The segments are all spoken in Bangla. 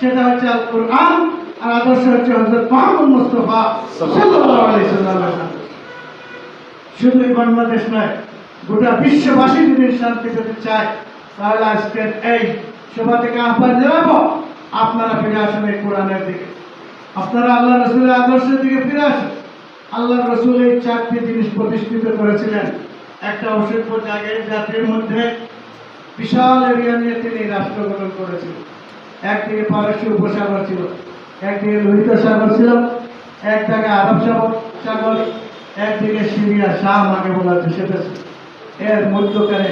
সেটা হচ্ছে আল কোরআন আর আদর্শ হচ্ছে হজরত মোহাম্মদ মুস্তফা শুধু বাংলাদেশ নয়, গোটা বিশ্ববাসী যদি শান্তি পেতে চায়, তাহলে আজকের এই সভা থেকে আহ্বান জানাব, আপনারা ফিরে আসুন এই কোরআনের দিকে। আপনারা আল্লাহ রসুলের আদর্শের দিকে ফিরে আসুন। আল্লাহ রসুল এই চারটি জিনিস প্রতিষ্ঠিত করেছিলেন। একটা অসভ্য জায়গায় জাতির মধ্যে বিশাল এরিয়া নিয়ে তিনি রাষ্ট্র গঠন করেছিলেন একদিকে পারস্য উপসাগর ছিল, একদিকে লোহিত সাগর ছিল এক জায়গায় আরব সাগর সাগর, একদিকে সিরিয়া, শাহ আগে বলা সেটা। এর মধ্যখানে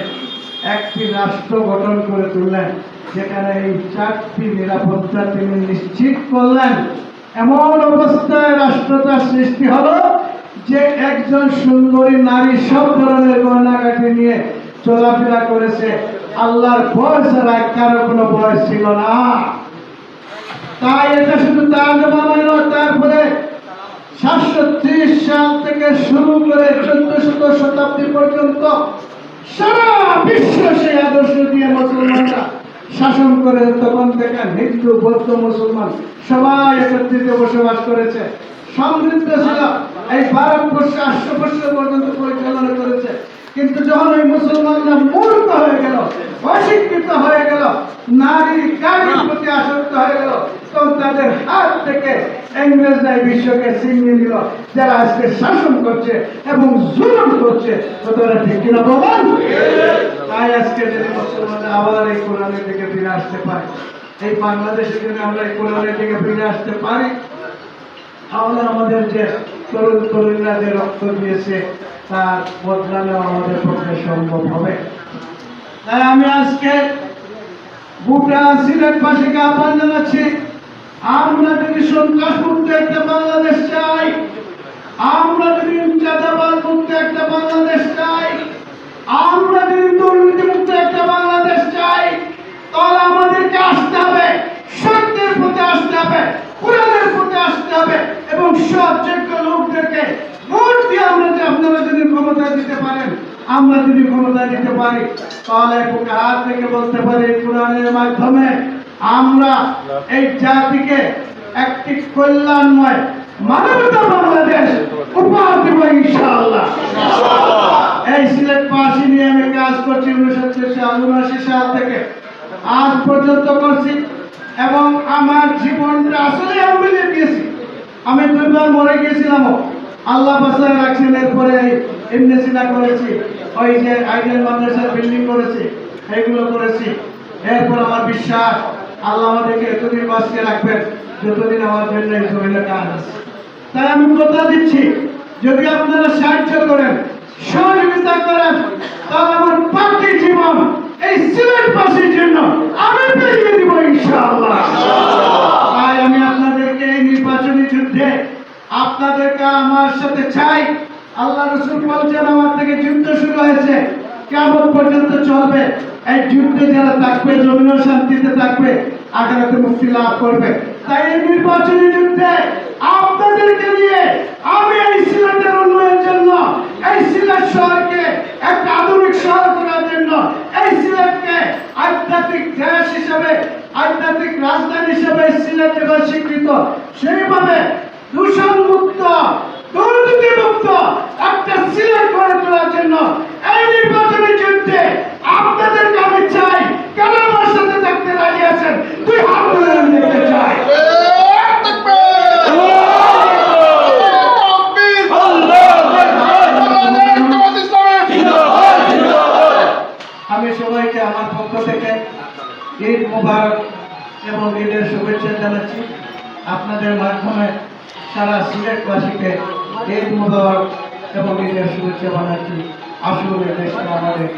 একটি রাষ্ট্র গঠন করে তুললেন, যেখানে এই চারটি নিরাপত্তা তিনি নিশ্চিত করলেন এমন অবস্থায় রাষ্ট্রতার সৃষ্টি হলো যে একজন সুন্দরী নারী সব ধরনের গয়নাগাটি নিয়ে চলাফেরা করেছে আল্লাহর ভয় ছাড়া কারও কোনো বয়স ছিল না। তাই এটা শুধু তার জমানায় নয়, তারপরে সাতশো ত্রিশ সাল থেকে শুরু করে চোদ্দশত শতাব্দী পর্যন্ত সারা বিশ্ব সেই আদর্শ দিয়ে মুসলমানরা শাসন করে তখন থেকে হিন্দু, বৌদ্ধ, মুসলমান সবাই একত্রিত বসবাস করেছে। সমৃদ্ধ ছিল, এই ভারতবর্ষ বছর পর্যন্ত পরিচালনা করেছে। কিন্তু যখন ওই মুসলমানরা বিশ্বকে ছিনিয়ে নিল। যারা আজকে শাসন করছে এবং জুলুম করছে তারা ঠিক কিনা বলেন তাই আজকে যদি মুসলমানরা আবার এই কোরআনের দিকে ফিরে আসতে পারে। এই বাংলাদেশে যদি আমরা এই কোরআনের দিকে ফিরে আসতে পারি? তাহলে আমাদের যে তরুণ তরুণীরা যে রক্ত দিয়েছে, তার বদলানো আমাদের পক্ষে সম্ভব হবে। তাই আমি আজকে গোটা সিলেটবাসীকে আহ্বান জানাচ্ছি আমরা যদি সন্ত্রাস মুক্ত একটা বাংলাদেশ চাই, আমরা যদি চাঁদাবাদ মুক্ত একটা বাংলাদেশ চাই, আমরা যদি দুর্নীতি মুক্ত একটা বাংলাদেশ চাই, তাহলে আমাদেরকে আসতে হবে, সত্যের প্রতি আসতে হবে, কোরআনের প্রতি আসতে হবে এবং সব যোগ্য লোকদেরকে ভোট দিয়ে আমরা যে আপনারা যদি ক্ষমতা দিতে পারেন, আমরা যদি ক্ষমতা দিতে পারি, তাহলে হাত থেকে বলতে পারি, কোরআনের মাধ্যমে আমরা এই জাতিকে একটি কল্যাণময় মানবতা বাংলাদেশ উপহার দেব ইনশাআল্লাহ। এই সিলেট পাশি নিয়ে আমি কাজ করছি সাল উনআশি সাল থেকে। আজ পর্যন্ত করছি এবং আমার জীবনটা আসলে আমি দিয়েছি আমি দুইবার মরে গিয়েছিলাম আল্লাহ বাসায় রাখছেন, এরপরে এমনি সিনা করেছি, ওই যে আইডিয়াল মাদ্রাসার বিল্ডিং করেছি এইগুলো করেছি। এরপর আমার বিশ্বাস আল্লাহ আমাদেরকে এতদিন বাঁচিয়ে রাখবেন, যতদিন আমার জন্য এই জমিনে কাজ তাই আমি কথা দিচ্ছি, যদি আপনারা সাহায্য করেন, সহযোগিতা করেন, তাহলে আমার বাকি জীবন এই সিলেট পাশের জন্য আমি পেরিয়ে দিব ইনশাআল্লাহ। তাই আমি আপনাদেরকে এই নির্বাচনী যুদ্ধে আপনাদেরকে আমার সাথে চাই। আল্লাহ রসুল বলছেন, আমার থেকে যুদ্ধ শুরু হয়েছে কেমন পর্যন্ত চলবে। এই যুদ্ধে যারা থাকবে জমিন শান্তিতে থাকবে আগামীতে মুক্তি লাভ করবে। তাই এই নির্বাচনী যুদ্ধে আপনাদেরকে নিয়ে আমি এই সিলেটের উন্নয়নের জন্য, এই সিলেট শহরকে একটা আধুনিক শহর করার জন্য, এই সিলেটকে আধ্যাত্মিক দেশ হিসেবে, আধ্যাত্মিক রাজধানী হিসেবে সিলেট এবার স্বীকৃত সেইভাবে দূষণ মুক্ত দুর্নীতি মুক্ত একটা সিলেট গড়ে তোলার জন্য এই নির্বাচনী যুদ্ধে আপনাদেরকে আমি চাই কেন আমার সাথে থাকতে রাজি আছেন তুই হাত তুলে আমি দেখতে চাই আমি সবাইকে আমার পক্ষ থেকে ঈদ মুবারক এবং ঈদের শুভেচ্ছা জানাচ্ছি। আপনাদের মাধ্যমে সারা সিলেটবাসীকে ঈদ মুবারক এবং ঈদের শুভেচ্ছা জানাচ্ছি। আসলে আমাদের